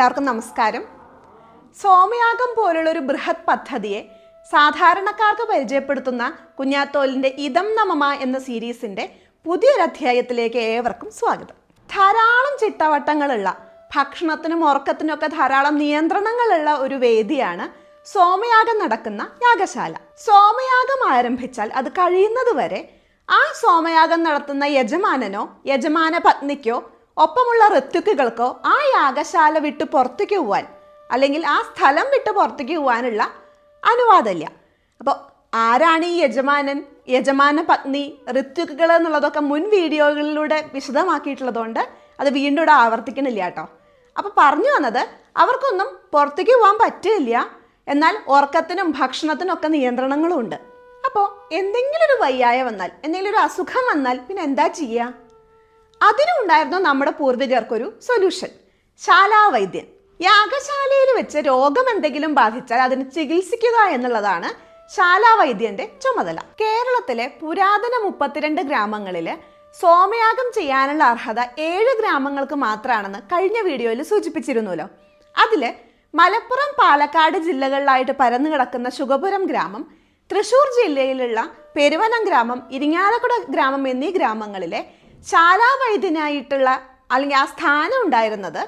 എല്ലാവർക്കും നമസ്കാരം. സോമയാഗം പോലുള്ള ഒരു ബൃഹത് പദ്ധതിയെ സാധാരണക്കാർക്ക് പരിചയപ്പെടുത്തുന്ന കുഞ്ഞാത്തോലിന്റെ ഇതം നമമ എന്ന സീരീസിന്റെ പുതിയൊരധ്യായത്തിലേക്ക് ഏവർക്കും സ്വാഗതം. ധാരാളം ചിട്ടവട്ടങ്ങളുള്ള ഭക്ഷണത്തിനും ഉറക്കത്തിനും ഒക്കെ ധാരാളം നിയന്ത്രണങ്ങളുള്ള ഒരു വേദിയാണ് സോമയാഗം നടക്കുന്ന യാഗശാല. സോമയാഗം ആരംഭിച്ചാൽ അത് കഴിയുന്നത് വരെ ആ സോമയാഗം നടത്തുന്ന യജമാനനോ യജമാന പത്നിക്കോ ഒപ്പമുള്ള ഋത്തുക്കുകൾക്കോ ആ യാഗശാല വിട്ട് പുറത്തേക്ക് പോവാൻ അല്ലെങ്കിൽ ആ സ്ഥലം വിട്ട് പുറത്തേക്ക് പോവാനുള്ള അനുവാദമില്ല. അപ്പോൾ ആരാണ് ഈ യജമാനൻ? യജമാന പത്നി ഋത്തുക്കുകൾ എന്നുള്ളതൊക്കെ മുൻ വീഡിയോകളിലൂടെ വിശദമാക്കിയിട്ടുള്ളതുകൊണ്ട് അത് വീണ്ടും ഇവിടെ ആവർത്തിക്കണില്ല കേട്ടോ. അപ്പോൾ പറഞ്ഞു വന്നത് അവർക്കൊന്നും പുറത്തേക്ക് പോകാൻ പറ്റില്ല. എന്നാൽ ഉറക്കത്തിനും ഭക്ഷണത്തിനും ഒക്കെ നിയന്ത്രണങ്ങളും ഉണ്ട് അപ്പോൾ എന്തെങ്കിലും ഒരു വയ്യായ വന്നാൽ എന്തെങ്കിലും ഒരു അസുഖം വന്നാൽ പിന്നെ എന്താ ചെയ്യുക അതിനുണ്ടായിരുന്നു നമ്മുടെ പൂർവികർക്കൊരു സൊല്യൂഷൻ ശാലാവൈദ്യൻ. യാഗശാലയിൽ വെച്ച് രോഗം എന്തെങ്കിലും ബാധിച്ചാൽ അതിന് ചികിത്സിക്കുക എന്നുള്ളതാണ് ശാലാവൈദ്യന്റെ ചുമതല. കേരളത്തിലെ പുരാതന മുപ്പത്തിരണ്ട് ഗ്രാമങ്ങളിൽ സോമയാഗം ചെയ്യാനുള്ള അർഹത ഏഴ് ഗ്രാമങ്ങൾക്ക് മാത്രമാണെന്ന് കഴിഞ്ഞ വീഡിയോയിൽ സൂചിപ്പിച്ചിരുന്നല്ലോ. അതിൽ മലപ്പുറം പാലക്കാട് ജില്ലകളിലായിട്ട് പരന്നു കിടക്കുന്ന ശുഗപുരം ഗ്രാമം തൃശൂർ ജില്ലയിലുള്ള പെരുവനം ഗ്രാമം ഇരിങ്ങാലക്കുട ഗ്രാമം എന്നീ ഗ്രാമങ്ങളിലെ ശാലാവൈദ്യനായിട്ടുള്ള അല്ലെങ്കിൽ ആ സ്ഥാനം ഉണ്ടായിരുന്നത്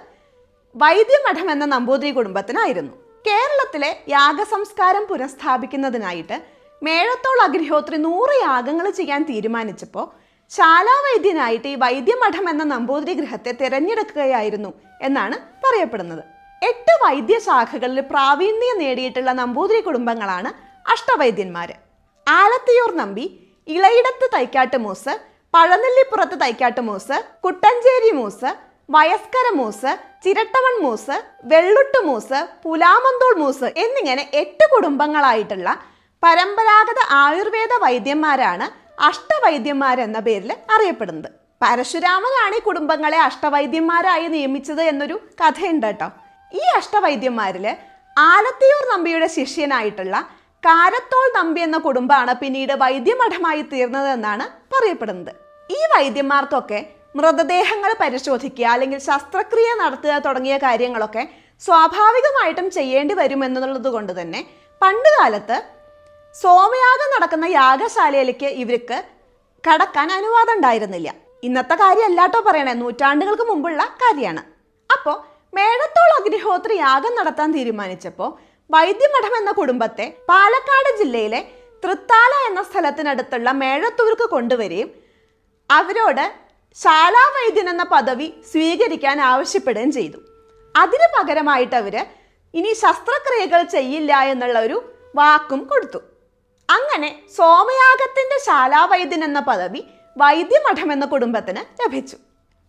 വൈദ്യമഠം എന്ന നമ്പൂതിരി കുടുംബത്തിനായിരുന്നു. കേരളത്തിലെ യാഗസംസ്കാരം പുനഃസ്ഥാപിക്കുന്നതിനായിട്ട് മേഴത്തോൾ അഗ്നിഹോത്രി നൂറ് യാഗങ്ങൾ ചെയ്യാൻ തീരുമാനിച്ചപ്പോൾ ശാലാവൈദ്യനായിട്ട് ഈ വൈദ്യമഠം എന്ന നമ്പൂതിരി ഗൃഹത്തെ തിരഞ്ഞെടുക്കുകയായിരുന്നു എന്നാണ് പറയപ്പെടുന്നത്. എട്ട് വൈദ്യശാഖകളിൽ പ്രാവീണ്യം നേടിയിട്ടുള്ള നമ്പൂതിരി കുടുംബങ്ങളാണ് അഷ്ടവൈദ്യന്മാർ ആലത്തിയൂർ നമ്പി ഇളയിടത്ത് തൈക്കാട്ട് മൂസ് പഴനെല്ലിപ്പുറത്ത് തൈക്കാട്ട് മൂസ് കുട്ടഞ്ചേരി മൂസ് വയസ്കര മൂസ് ചിരട്ടവൺ മൂസ് വെള്ളുട്ട് മൂസ് പുലാമന്തോൾ മൂസ് എന്നിങ്ങനെ എട്ട് കുടുംബങ്ങളായിട്ടുള്ള പരമ്പരാഗത ആയുർവേദ വൈദ്യന്മാരാണ് അഷ്ടവൈദ്യന്മാരെന്ന പേരിൽ അറിയപ്പെടുന്നത്. പരശുരാമനാണ് ഈ കുടുംബങ്ങളെ അഷ്ടവൈദ്യന്മാരായി നിയമിച്ചത് എന്നൊരു കഥയുണ്ട് കേട്ടോ. ഈ അഷ്ടവൈദ്യന്മാരിൽ ആലത്തിയൂർ നമ്പിയുടെ ശിഷ്യനായിട്ടുള്ള കാരത്തോൾ നമ്പി എന്ന കുടുംബമാണ് പിന്നീട് വൈദ്യമഠമായി തീർന്നതെന്നാണ് പറയപ്പെടുന്നത്. ഈ വൈദ്യന്മാർക്കൊക്കെ മൃതദേഹങ്ങൾ പരിശോധിക്കുക അല്ലെങ്കിൽ ശസ്ത്രക്രിയ നടത്തുക തുടങ്ങിയ കാര്യങ്ങളൊക്കെ സ്വാഭാവികമായിട്ടും ചെയ്യേണ്ടി വരുമെന്നുള്ളത് കൊണ്ട് തന്നെ പണ്ട് കാലത്ത് സോമയാഗം നടക്കുന്ന യാഗശാലയിലേക്ക് ഇവർക്ക് കടക്കാൻ അനുവാദം ഉണ്ടായിരുന്നില്ല. ഇന്നത്തെ കാര്യമല്ലാട്ടോ പറയണേ നൂറ്റാണ്ടുകൾക്ക് മുമ്പുള്ള കാര്യമാണ്. അപ്പോൾ മേടത്തോൾ അഗ്നിഹോത്രി യാഗം നടത്താൻ തീരുമാനിച്ചപ്പോൾ വൈദ്യമഠം എന്ന കുടുംബത്തെ പാലക്കാട് ജില്ലയിലെ തൃത്താല എന്ന സ്ഥലത്തിനടുത്തുള്ള മേഴത്തൂർക്ക് കൊണ്ടുവരികയും അവരോട് ശാലാവൈദ്യൻ എന്ന പദവി സ്വീകരിക്കാൻ ആവശ്യപ്പെടുകയും ചെയ്തു. അതിന് പകരമായിട്ട് അവർ ഇനി ശസ്ത്രക്രിയകൾ ചെയ്യില്ല എന്നുള്ള ഒരു വാക്കും കൊടുത്തു. അങ്ങനെ സോമയാഗത്തിന്റെ ശാലാവൈദ്യൻ എന്ന പദവി വൈദ്യമഠം എന്ന കുടുംബത്തിന് ലഭിച്ചു.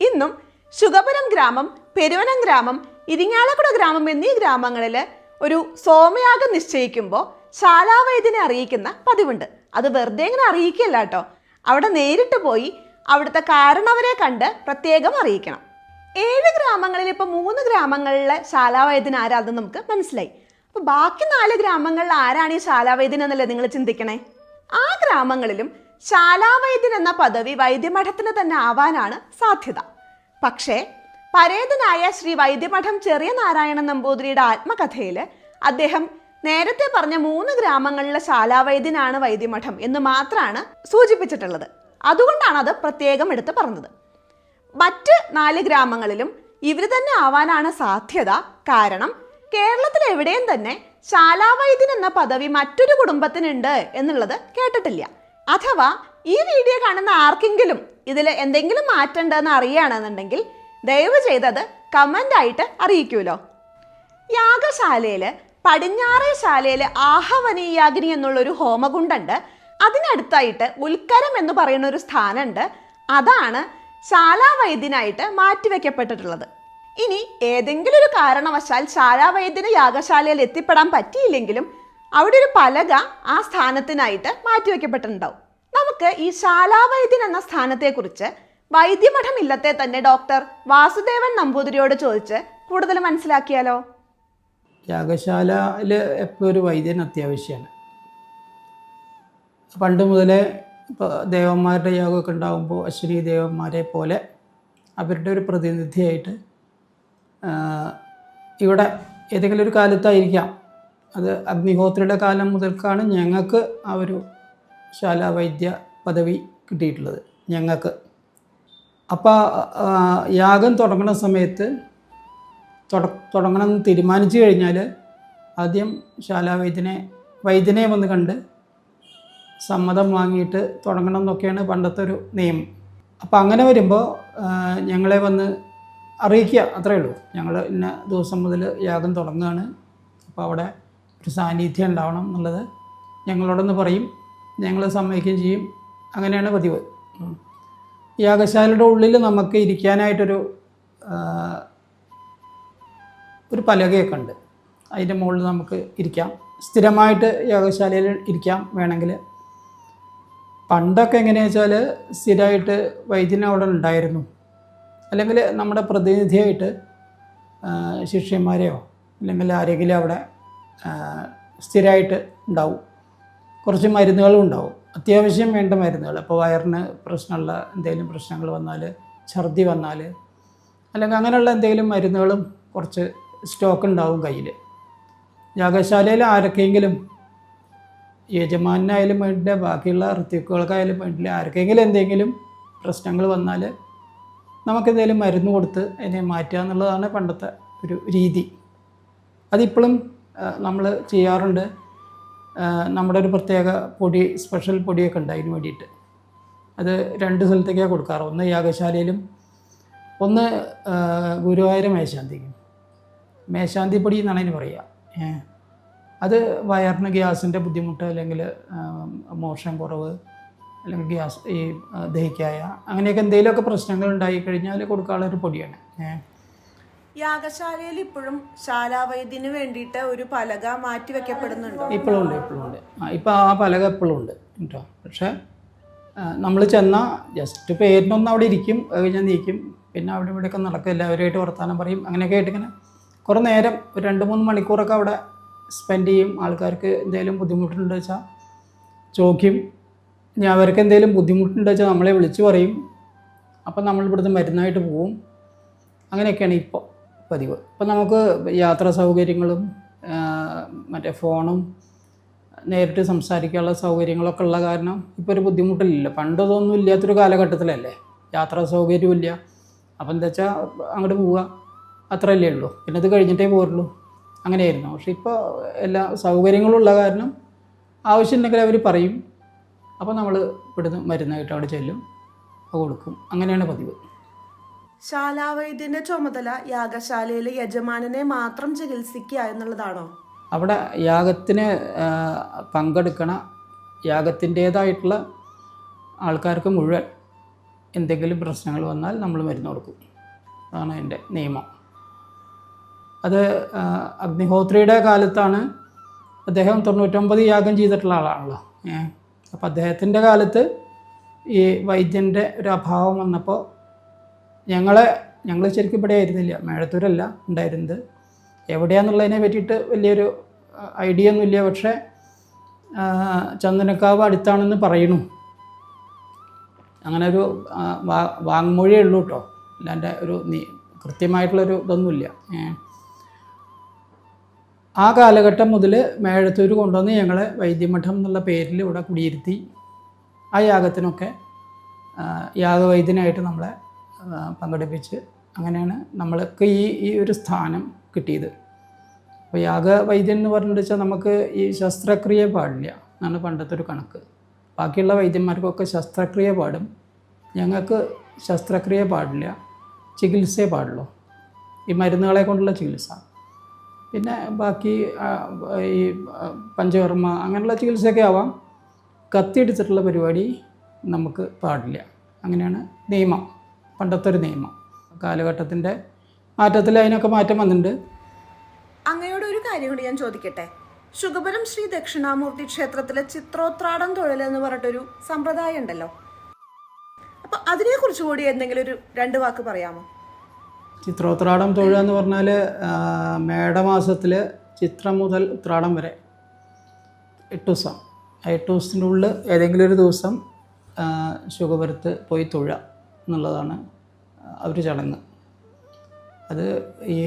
ഇന്നും ശുഗപുരം ഗ്രാമം പെരുവനം ഗ്രാമം ഇരിങ്ങാലക്കുട ഗ്രാമം എന്നീ ഗ്രാമങ്ങളിൽ ഒരു സോമയാഗം നിശ്ചയിക്കുമ്പോൾ ശാലാവൈദ്യനെ അറിയിക്കുന്ന പതിവുണ്ട്. അത് വെറുതെ ഇങ്ങനെ അറിയിക്കില്ല കേട്ടോ. അവിടെ നേരിട്ട് പോയി അവിടുത്തെ കാരണവരെ കണ്ട് പ്രത്യേകം അറിയിക്കണം. ഏഴ് ഗ്രാമങ്ങളിൽ ഇപ്പൊ മൂന്ന് ഗ്രാമങ്ങളിലെ ശാലാവൈദ്യൻ ആരാതെന്ന് നമുക്ക് മനസ്സിലായി. അപ്പോൾ ബാക്കി നാല് ഗ്രാമങ്ങളിൽ ആരാണ് ഈ ശാലാവൈദ്യൻ എന്നല്ലേ നിങ്ങൾ ചിന്തിക്കണേ? ആ ഗ്രാമങ്ങളിലും ശാലാവൈദ്യൻ എന്ന പദവി വൈദ്യമഠത്തിന് തന്നെ ആവാനാണ് സാധ്യത. പക്ഷേ പരേതനായ ശ്രീ വൈദ്യമഠം ചെറിയ നാരായണൻ നമ്പൂതിരിയുടെ ആത്മകഥയിൽ അദ്ദേഹം നേരത്തെ പറഞ്ഞ മൂന്ന് ഗ്രാമങ്ങളിലെ ശാലാവൈദ്യനാണ് വൈദ്യമഠം എന്ന് മാത്രമാണ് സൂചിപ്പിച്ചിട്ടുള്ളത്. അതുകൊണ്ടാണ് അത് പ്രത്യേകം എടുത്ത് പറഞ്ഞത്. മറ്റ് നാല് ഗ്രാമങ്ങളിലും ഇവർ തന്നെ ആവാനാണ് സാധ്യത കാരണം കേരളത്തിൽ എവിടെയും തന്നെ ശാലാവൈദ്യൻ എന്ന പദവി മറ്റൊരു കുടുംബത്തിനുണ്ട് എന്നുള്ളത് കേട്ടിട്ടില്ല. അഥവാ ഈ വീഡിയോ കാണുന്ന ആർക്കെങ്കിലും ഇതിൽ എന്തെങ്കിലും മാറ്റണ്ടെന്ന് അറിയുകയാണെന്നുണ്ടെങ്കിൽ ദയവ് ചെയ്തത് കമന്റ് ആയിട്ട് അറിയിക്കുമല്ലോ. യാഗശാലയിൽ പടിഞ്ഞാറേ ശാലയിൽ ആഹവനീയാഗ്നി എന്നുള്ളൊരു ഹോമകുണ്ടുണ്ട്. അതിനടുത്തായിട്ട് ഉൽക്കരം എന്ന് പറയുന്ന ഒരു സ്ഥാനമുണ്ട്. അതാണ് ശാലാവൈദ്യനായിട്ട് മാറ്റിവെക്കപ്പെട്ടിട്ടുള്ളത്. ഇനി ഏതെങ്കിലും ഒരു കാരണവശാൽ ശാലാവൈദ്യന് യാഗശാലയിൽ എത്തിപ്പെടാൻ പറ്റിയില്ലെങ്കിലും അവിടെ ഒരു പലക ആ സ്ഥാനത്തിനായിട്ട് മാറ്റിവെക്കപ്പെട്ടിട്ടുണ്ടാവും. നമുക്ക് ഈ ശാലാവൈദ്യൻ എന്ന സ്ഥാനത്തെക്കുറിച്ച് വൈദ്യമഠം ഇല്ലത്തെ തന്നെ ഡോക്ടർ വാസുദേവൻ നമ്പൂതിരിയോട് ചോദിച്ച് കൂടുതൽ മനസ്സിലാക്കിയാലോ? യാഗശാലയിൽ എപ്പോഴും ഒരു വൈദ്യൻ അത്യാവശ്യമാണ്. പണ്ട് മുതലേ ഇപ്പോൾ ദേവന്മാരുടെ യോഗമൊക്കെ ഉണ്ടാകുമ്പോൾ അശ്വിനി ദേവന്മാരെ പോലെ അവരുടെ ഒരു പ്രതിനിധിയായിട്ട് ഇവിടെ ഏതെങ്കിലും ഒരു കാലത്തായിരിക്കാം. അത് അഗ്നിഹോത്രിയുടെ കാലം മുതൽക്കാണ് ഞങ്ങൾക്ക് ആ ഒരു ശാലാവൈദ്യ പദവി കിട്ടിയിട്ടുള്ളത് ഞങ്ങൾക്ക്. അപ്പോൾ യാഗം തുടങ്ങുന്ന സമയത്ത് തുടങ്ങണമെന്ന് തീരുമാനിച്ചു കഴിഞ്ഞാൽ ആദ്യം ശാലാവൈദ്യനെ വൈദ്യനെ വന്ന് കണ്ട് സമ്മതം വാങ്ങിയിട്ട് തുടങ്ങണം എന്നൊക്കെയാണ് പണ്ടത്തെ ഒരു നിയമം. അപ്പോൾ അങ്ങനെ വരുമ്പോൾ ഞങ്ങളെ വന്ന് അറിയിക്കുക അത്രയേ ഉള്ളൂ. ഞങ്ങൾ ഇന്ന ദിവസം മുതൽ യാഗം തുടങ്ങുകയാണ്. അപ്പോൾ അവിടെ ഒരു സാന്നിധ്യം ഉണ്ടാവണം എന്നുള്ളത് ഞങ്ങളോടൊന്ന് പറയും. ഞങ്ങൾ സമ്മതിക്കുകയും ചെയ്യും. അങ്ങനെയാണ് പതിവ്. യാഗശാലയുടെ ഉള്ളിൽ നമുക്ക് ഇരിക്കാനായിട്ടൊരു ഒരു പലകയൊക്കെ ഉണ്ട്. അതിന്റെ മുകളിൽ നമുക്ക് ഇരിക്കാം. സ്ഥിരമായിട്ട് യാഗശാലയിൽ ഇരിക്കാം വേണമെങ്കിൽ പണ്ടൊക്കെ എങ്ങനെയാണെന്ന് വെച്ചാൽ സ്ഥിരമായിട്ട് വൈദ്യൻ അവിടെ ഉണ്ടായിരുന്നു അല്ലെങ്കിൽ നമ്മുടെ പ്രതിനിധിയായിട്ട് ശിഷ്യന്മാരെയോ അല്ലെങ്കിൽ ആരെങ്കിലും അവിടെ സ്ഥിരമായിട്ട് ഉണ്ടാവും. കുറച്ച് മരുന്നുകളും ഉണ്ടാവും. അത്യാവശ്യം വേണ്ട മരുന്നുകൾ. ഇപ്പോൾ വയറിന് പ്രശ്നമുള്ള എന്തെങ്കിലും പ്രശ്നങ്ങൾ വന്നാൽ ഛർദി വന്നാൽ അല്ലെങ്കിൽ അങ്ങനെയുള്ള എന്തെങ്കിലും മരുന്നുകളും കുറച്ച് സ്റ്റോക്ക് ഉണ്ടാവും കയ്യിൽ യാഗശാലയിൽ ആരൊക്കെയെങ്കിലും യജമാനായാലും വേണ്ടില്ല ബാക്കിയുള്ള ഋത്വിക്കുകൾക്കായാലും വേണ്ടില്ല ആർക്കെങ്കിലും എന്തെങ്കിലും പ്രശ്നങ്ങൾ വന്നാൽ നമുക്കെന്തെങ്കിലും മരുന്ന് കൊടുത്ത് അതിനെ മാറ്റുക എന്നുള്ളതാണ് പണ്ടത്തെ ഒരു രീതി. അതിപ്പോഴും നമ്മൾ ചെയ്യാറുണ്ട്. നമ്മുടെ ഒരു പ്രത്യേക പൊടി സ്പെഷ്യൽ പൊടിയൊക്കെ ഉണ്ട് അതിന് വേണ്ടിയിട്ട്. അത് രണ്ട് സ്ഥലത്തേക്കാണ് കൊടുക്കാറ്. ഒന്ന് യാഗശാലയിലും ഒന്ന് ഗുരുവായൂർ മേശാന്തിക്കും. മേശാന്തി പൊടി എന്നാണ് അതിന് പറയുക. അത് വയറിന് ഗ്യാസിന്റെ ബുദ്ധിമുട്ട് അല്ലെങ്കിൽ മോഷൻ കുറവ് അല്ലെങ്കിൽ ഗ്യാസ് ഈ ദഹിക്കായ അങ്ങനെയൊക്കെ എന്തെങ്കിലുമൊക്കെ പ്രശ്നങ്ങൾ ഉണ്ടായി കഴിഞ്ഞാൽ കൊടുക്കാനുള്ള ഒരു പൊടിയാണ്. യാഗശാലയിൽ ഇപ്പോഴും ശാലാവൈദ്യന് വേണ്ടിയിട്ട് ഒരു പലക മാറ്റി വെക്കപ്പെടുന്നുണ്ടോ? ഇപ്പോഴും ഉണ്ട് ഇപ്പോഴും ഉണ്ട്. ആ ഇപ്പോൾ ആ പലക ഇപ്പോഴും ഉണ്ട് കേട്ടോ. പക്ഷേ നമ്മൾ ചെന്നാൽ ജസ്റ്റ് പേരിനൊന്നും അവിടെ ഇരിക്കും അത് കഴിഞ്ഞാൽ നീക്കും. പിന്നെ അവിടെ ഇവിടെയൊക്കെ നടക്കും. എല്ലാവരുമായിട്ട് വർത്തമാനം പറയും. അങ്ങനെയൊക്കെ ആയിട്ട് ഇങ്ങനെ കുറേ നേരം ഒരു രണ്ട് മൂന്ന് മണിക്കൂറൊക്കെ അവിടെ സ്പെൻഡ് ചെയ്യും. ആൾക്കാർക്ക് എന്തെങ്കിലും ബുദ്ധിമുട്ടുണ്ടെന്ന് വെച്ചാൽ ചോദിക്കും. ഇനി അവർക്ക് എന്തെങ്കിലും ബുദ്ധിമുട്ടുണ്ടെന്ന് വെച്ചാൽ നമ്മളെ വിളിച്ചു പറയും. അപ്പം നമ്മൾ ഇവിടുന്ന് മരുന്നായിട്ട് പോവും. അങ്ങനെയൊക്കെയാണ് ഇപ്പോൾ പതിവ്. ഇപ്പം നമുക്ക് യാത്രാ സൗകര്യങ്ങളും മറ്റേ ഫോണും നേരിട്ട് സംസാരിക്കാനുള്ള സൗകര്യങ്ങളൊക്കെ ഉള്ള കാരണം ഇപ്പോൾ ഒരു ബുദ്ധിമുട്ടില്ലല്ലോ. പണ്ട് ഇതൊന്നും ഇല്ലാത്തൊരു കാലഘട്ടത്തിലല്ലേ? യാത്രാ സൗകര്യമില്ല അപ്പം എന്താ വെച്ചാൽ അങ്ങോട്ട് പോവുക അത്രയല്ലേ ഉള്ളൂ. പിന്നെ അത് കഴിഞ്ഞിട്ടേ പോരുള്ളൂ. അങ്ങനെയായിരുന്നു. പക്ഷെ ഇപ്പോൾ എല്ലാ സൗകര്യങ്ങളും ഉള്ള കാരണം ആവശ്യമുണ്ടെങ്കിൽ അവർ പറയും. അപ്പോൾ നമ്മൾ ഇവിടുന്ന് മരുന്നായിട്ട് അവിടെ ചെല്ലും. കൊടുക്കും. അങ്ങനെയാണ് പതിവ്. ശാലാവൈദ്യന്റെ ചുമതല യാഗശാലയിലെ യജമാനനെ മാത്രം ചികിത്സിക്കുക എന്നുള്ളതാണോ? അവിടെ യാഗത്തിന് പങ്കെടുക്കണ യാഗത്തിന്റേതായിട്ടുള്ള ആൾക്കാർക്ക് മുഴുവൻ എന്തെങ്കിലും പ്രശ്നങ്ങൾ വന്നാൽ നമ്മൾ മരുന്ന് കൊടുക്കും. അതാണ് എന്റെ നിയമം. അത് അഗ്നിഹോത്രിയുടെ കാലത്താണ് അദ്ദേഹം തൊണ്ണൂറ്റൊമ്പത് യാഗം ചെയ്തിട്ടുള്ള ആളാണല്ലോ. ഏഹ് അപ്പോൾ അദ്ദേഹത്തിന്റെ കാലത്ത് ഈ വൈദ്യന്റെ ഒരു അഭാവം വന്നപ്പോൾ ഞങ്ങളെ ഞങ്ങൾ ശരിക്കും ഇവിടെ ആയിരുന്നില്ല മേഴത്തൂരല്ല ഉണ്ടായിരുന്നത്. എവിടെയാണെന്നുള്ളതിനെ പറ്റിയിട്ട് വലിയൊരു ഐഡിയ ഒന്നുമില്ല പക്ഷേ ചന്ദനക്കാവ് അടുത്താണെന്ന് പറയണു അങ്ങനെ ഒരു വാ- വാങ്മൊഴിയേ ഉള്ളൂ കേട്ടോ. അല്ലാണ്ട് ഒരു നീ കൃത്യമായിട്ടുള്ളൊരു ഇതൊന്നുമില്ല. ആ കാലഘട്ടം മുതൽ മേഴത്തൂർ കൊണ്ടുവന്ന് ഞങ്ങളെ വൈദ്യമഠം എന്നുള്ള പേരിൽ ഇവിടെ കുടിയിരുത്തി ആ യാഗത്തിനൊക്കെ യാഗവൈദ്യനായിട്ട് നമ്മളെ പങ്കെടുപ്പിച്ച് അങ്ങനെയാണ് നമ്മൾക്ക് ഈ ഈ ഒരു സ്ഥാനം കിട്ടിയത്. അപ്പോൾ യാഗവൈദ്യൻ എന്ന് പറഞ്ഞിട്ട് വെച്ചാൽ നമുക്ക് ഈ ശസ്ത്രക്രിയ പാടില്ല എന്നാണ് പണ്ടത്തെ ഒരു കണക്ക്. ബാക്കിയുള്ള വൈദ്യന്മാർക്കൊക്കെ ശസ്ത്രക്രിയ പാടും. ഞങ്ങൾക്ക് ശസ്ത്രക്രിയ പാടില്ല ചികിത്സയെ പാടുള്ളൂ. ഈ മരുന്നുകളെ കൊണ്ടുള്ള ചികിത്സ. പിന്നെ ബാക്കി ഈ പഞ്ചകർമ്മ അങ്ങനെയുള്ള ചികിത്സയൊക്കെ ആവാം. കത്തിയെടുത്തിട്ടുള്ള പരിപാടി നമുക്ക് പാടില്ല. അങ്ങനെയാണ് നിയമം പണ്ടത്തെ ഒരു നിയമം. കാലഘട്ടത്തിന്റെ മാറ്റത്തിൽ അതിനൊക്കെ മാറ്റം വന്നിട്ടുണ്ട്. അങ്ങയോട് ഒരു കാര്യം കൂടി ഞാൻ ചോദിക്കട്ടെ? ശുഗപുരം ശ്രീ ദക്ഷിണാമൂർത്തി ക്ഷേത്രത്തിലെ ചിത്രോത്രാടം തൊഴിൽ എന്ന് പറഞ്ഞിട്ടൊരു സമ്പ്രദായം ഉണ്ടല്ലോ. അപ്പൊ അതിനെ കുറിച്ച് കൂടി എന്തെങ്കിലും ഒരു രണ്ട് വാക്ക് പറയാമോ? ചിത്രോത്രാടം തൊഴുക എന്ന് പറഞ്ഞാൽ മേടമാസത്തിൽ ചിത്രം മുതൽ ഉത്രാടം വരെ. എട്ട് ദിവസം. എട്ട് ദിവസത്തിന്റെ ഉള്ളിൽ ഏതെങ്കിലും ഒരു ദിവസം ശുഖപുരത്ത് പോയി തൊഴുക എന്നുള്ളതാണ് അവർ ചടങ്ങ്. അത് ഈ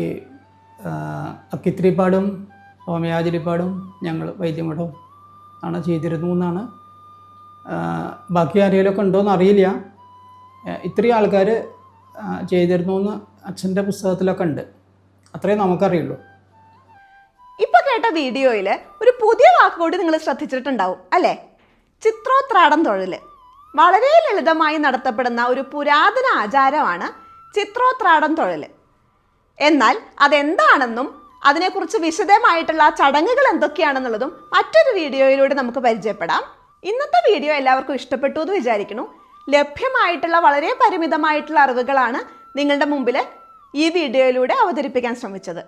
അക്കിത്തിരിപ്പാടും ഹോമയാചരിപ്പാടും ഞങ്ങൾ വൈദ്യമഠവും ആണ് ചെയ്തിരുന്നു എന്നാണ്. ബാക്കി ആരെങ്കിലുമൊക്കെ ഉണ്ടോയെന്ന് അറിയില്ല. ഇത്രയും ആൾക്കാർ ചെയ്തിരുന്നു എന്ന് അച്ഛന്റെ പുസ്തകത്തിലൊക്കെ ഉണ്ട്. അത്രേ നമുക്കറിയുള്ളൂ. ഇപ്പൊ കേട്ട വീഡിയോയിൽ ഒരു പുതിയ വാക്കുകൂടി നിങ്ങൾ ശ്രദ്ധിച്ചിട്ടുണ്ടാവും അല്ലേ? ചിത്രോത്രാടം തൊഴിൽ വളരെ ലളിതമായി നടത്തപ്പെടുന്ന ഒരു പുരാതന ആചാരമാണ് ചിത്രോത്രാടം തൊഴിൽ എന്നാൽ അതെന്താണെന്നും അതിനെക്കുറിച്ച് വിശദമായിട്ടുള്ള ചടങ്ങുകൾ എന്തൊക്കെയാണെന്നുള്ളതും മറ്റൊരു വീഡിയോയിലൂടെ നമുക്ക് പരിചയപ്പെടാം. ഇന്നത്തെ വീഡിയോ എല്ലാവർക്കും ഇഷ്ടപ്പെട്ടു എന്ന് വിചാരിക്കുന്നു. ലഭ്യമായിട്ടുള്ള വളരെ പരിമിതമായിട്ടുള്ള അറിവുകളാണ് നിങ്ങളുടെ മുമ്പിൽ ഈ വീഡിയോയിലൂടെ അവതരിപ്പിക്കാൻ ശ്രമിച്ചത്.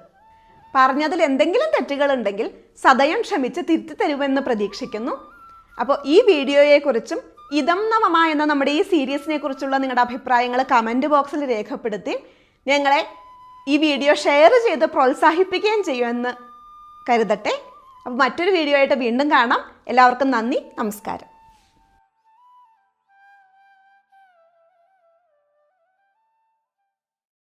പറഞ്ഞതിൽ എന്തെങ്കിലും തെറ്റുകളുണ്ടെങ്കിൽ സദയം ക്ഷമിച്ച് തിരുത്തി തരുമെന്ന് പ്രതീക്ഷിക്കുന്നു. അപ്പോൾ ഈ വീഡിയോയെക്കുറിച്ചും ഇതം നവമ എന്ന നമ്മുടെ ഈ സീരീസിനെ കുറിച്ചുള്ള നിങ്ങളുടെ അഭിപ്രായങ്ങൾ കമന്റ് ബോക്സിൽ രേഖപ്പെടുത്തി ഞങ്ങളെ ഈ വീഡിയോ ഷെയർ ചെയ്ത് പ്രോത്സാഹിപ്പിക്കുകയും ചെയ്യുമെന്ന് കരുതട്ടെ. അപ്പോൾ മറ്റൊരു വീഡിയോ ആയിട്ട് വീണ്ടും കാണാം. എല്ലാവർക്കും നന്ദി. നമസ്കാരം.